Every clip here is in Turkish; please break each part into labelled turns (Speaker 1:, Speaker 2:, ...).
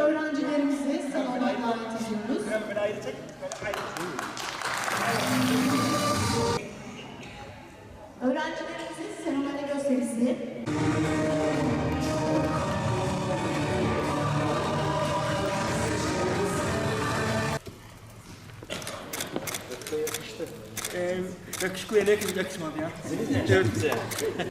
Speaker 1: öğrencilerimizi salona davet ediyoruz. Öğrencilerimizin seremoni gösterisi.
Speaker 2: Ee, yakışıklı ele yakışmadı ya. Evet.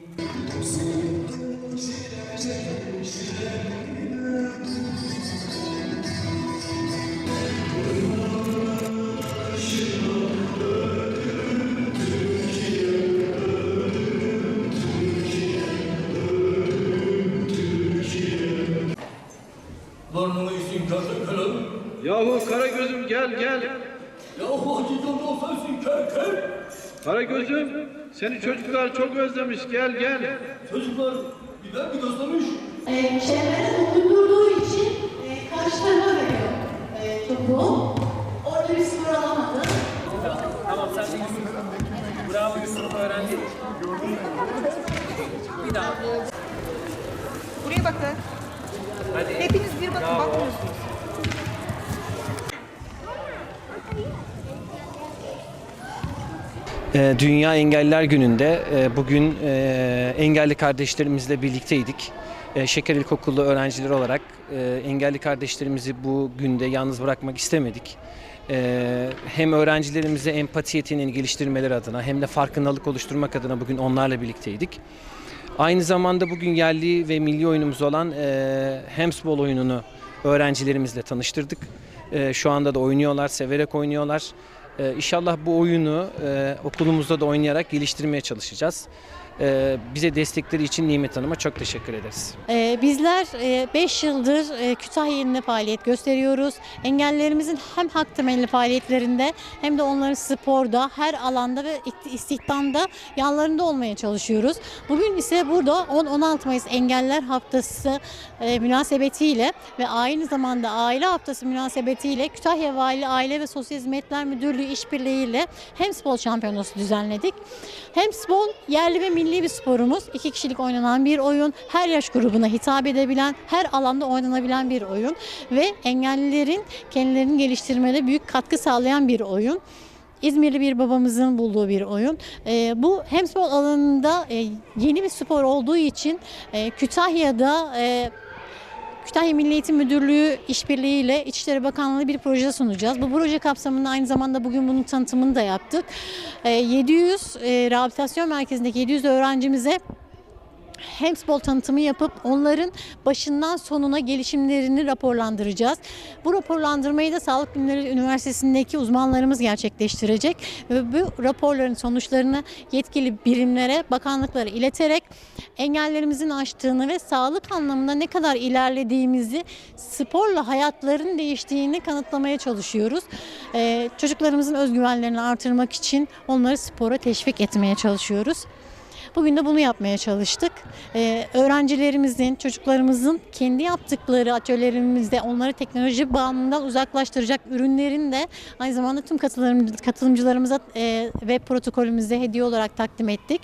Speaker 3: Yahu Karagöz'üm gel gel.
Speaker 4: Yahu acıdan da sensin kerker.
Speaker 3: Karagöz'üm seni çocuklar çok özlemiş gel gel.
Speaker 4: Çocuklar biber mi gözlemiş?
Speaker 1: Ee, çevrede bulundurduğu için e, karşı tarafa veriyor e, topu. Orada bir skor alamadı.
Speaker 5: Tamam sen de Yusuf. Bravo Yusuf öğrendi. Bir daha.
Speaker 6: Buraya bakın.
Speaker 5: Hadi.
Speaker 6: Hepiniz bir bakın bakmıyorsunuz.
Speaker 7: Dünya Engelliler Günü'nde e, bugün e, engelli kardeşlerimizle birlikteydik. E, Şeker İlkokulu öğrencileri olarak engelli kardeşlerimizi bu günde yalnız bırakmak istemedik. Hem öğrencilerimize empati yeteneğini geliştirmeleri adına hem de farkındalık oluşturmak adına bugün onlarla birlikteydik. Aynı zamanda bugün yerli ve milli oyunumuz olan handball oyununu öğrencilerimizle tanıştırdık. Şu anda da oynuyorlar, severek oynuyorlar. E, inşallah bu oyunu e, okulumuzda da oynayarak geliştirmeye çalışacağız. E, bize destekleri için Nimet Hanım'a çok teşekkür ederiz.
Speaker 8: Ee, Bizler 5 yıldır e, Kütahya faaliyet gösteriyoruz. Engellerimizin hem hak temelli faaliyetlerinde hem de onların sporda, her alanda ve istihdamda yanlarında olmaya çalışıyoruz. Bugün ise burada 10-16 Mayıs Engeller Haftası e, münasebetiyle ve aynı zamanda Aile Haftası münasebetiyle Kütahya Vali Aile ve Sosyal Hizmetler Müdürlüğü işbirliğiyle Handball Şampiyonası düzenledik. Handball yerli ve milli bir sporumuz. İki kişilik oynanan bir oyun. Her yaş grubuna hitap edebilen, her alanda oynanabilen bir oyun. Ve engellilerin kendilerini geliştirmede büyük katkı sağlayan bir oyun. İzmirli bir babamızın bulduğu bir oyun. Ee, bu handball alanında e, yeni bir spor olduğu için e, Kütahya'da e, Kütahya Milli Eğitim Müdürlüğü işbirliğiyle İçişleri Bakanlığı bir proje sunacağız. Bu proje kapsamında aynı zamanda bugün bunun tanıtımını da yaptık. Ee, 700 e, rehabilitasyon merkezindeki 700 öğrencimize handball tanıtımı yapıp onların başından sonuna gelişimlerini raporlandıracağız. Bu raporlandırmayı da Sağlık Bilimleri Üniversitesi'ndeki uzmanlarımız gerçekleştirecek ve bu raporların sonuçlarını yetkili birimlere, bakanlıklara ileterek engellerimizin aştığını ve sağlık anlamında ne kadar ilerlediğimizi, sporla hayatların değiştiğini kanıtlamaya çalışıyoruz. Ee, çocuklarımızın özgüvenlerini artırmak için onları spora teşvik etmeye çalışıyoruz. Bugün de bunu yapmaya çalıştık. Ee, öğrencilerimizin, çocuklarımızın kendi yaptıkları atölyelerimizde onları teknoloji bağımlılığından uzaklaştıracak ürünlerin de aynı zamanda tüm katılım, katılımcılarımıza e, ve protokolümüzde hediye olarak takdim ettik.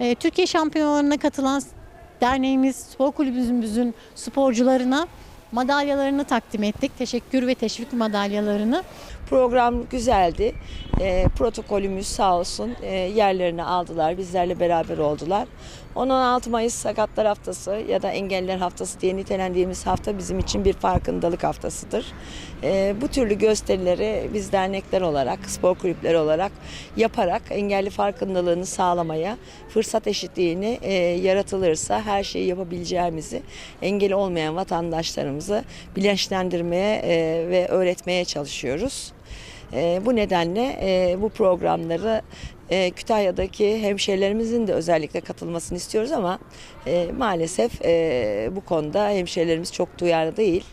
Speaker 8: E, Türkiye şampiyonalarına katılan derneğimiz, spor kulübümüzün sporcularına madalyalarını takdim ettik. Teşekkür ve teşvik madalyalarını.
Speaker 9: Program güzeldi. E, protokolümüz sağ olsun e, yerlerini aldılar. Bizlerle beraber oldular. 10-16 Mayıs Sakatlar Haftası ya da Engelliler Haftası diye nitelendiğimiz hafta bizim için bir farkındalık haftasıdır. E, bu türlü gösterileri biz dernekler olarak, spor kulüpleri olarak yaparak engelli farkındalığını sağlamaya, fırsat eşitliğini e, yaratılırsa her şeyi yapabileceğimizi engeli olmayan vatandaşlarımızı bilinçlendirmeye e, ve öğretmeye çalışıyoruz. E, bu nedenle e, bu programları e, Kütahya'daki hemşehrilerimizin de özellikle katılmasını istiyoruz ama e, maalesef e, bu konuda hemşehrilerimiz çok duyarlı değil.